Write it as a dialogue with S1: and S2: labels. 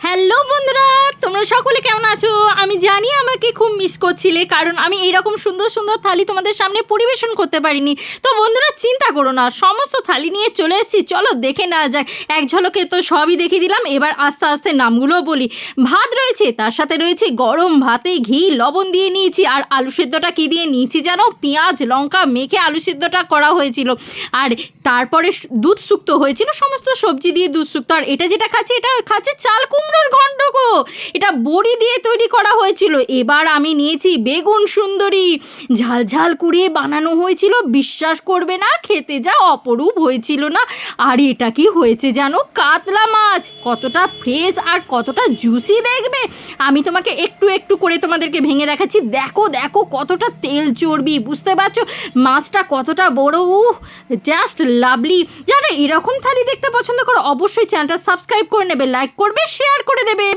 S1: Hello বন্ধুরা তোমরা সকলে কেমন আছো? আমি জানি আমাকে খুব মিস করছিলে, কারণ আমি এইরকম সুন্দর সুন্দর থালি তোমাদের সামনে পরিবেশন করতে পারিনি। তো বন্ধুরা, চিন্তা করো না, সমস্ত থালি নিয়ে চলে এসেছি, চলো দেখে না যাক। এক ঝলকে তো সবই দেখে দিলাম, এবার আস্তে আস্তে নামগুলো বলি। ভাত রয়েছে, তার সাথে রয়েছে গরম ভাতে ঘি, লবণ দিয়ে নিয়েছি, আর আলু সেদ্ধটা কী দিয়ে নিয়েছি জানো? পেঁয়াজ, লঙ্কা মেখে আলু সেদ্ধটা করা হয়েছিল। আর তারপরে দুধ শুক্তো হয়েছিল, সমস্ত সবজি দিয়ে দুধ সুক্ত আর এটা যেটা খাচ্ছি, এটা খাচ্ছে চাল কুমড়োর ঘন্ট গো এটা বড়ি দিয়ে তৈরি করা হয়েছিল। এবার আমি নিয়েছি বেগুন সুন্দরী। ঝাল ঝাল করে বানানো হয়েছিল। বিশ্বাস করবে না, খেতে যা অপরূপ হয়েছিল না। আর এটা কি হয়েছে জানো? কাতলা মাছ। কতটা ফ্রেশ আর কতটা জুসি দেখবে? আমি তোমাকে একটু একটু করে তোমাদেরকে ভেঙে দেখাচ্ছি। দেখো দেখো কতটা তেল চর্বি, বুঝতে পারছ? মাছটা কতটা বড়, উহ জাস্ট লাভলি যারা এরকম থালি দেখতে পছন্দ করো, অবশ্যই চ্যানেলটা সাবস্ক্রাইব করে নেবে লাইক করবে শেয়ার করে দেবে।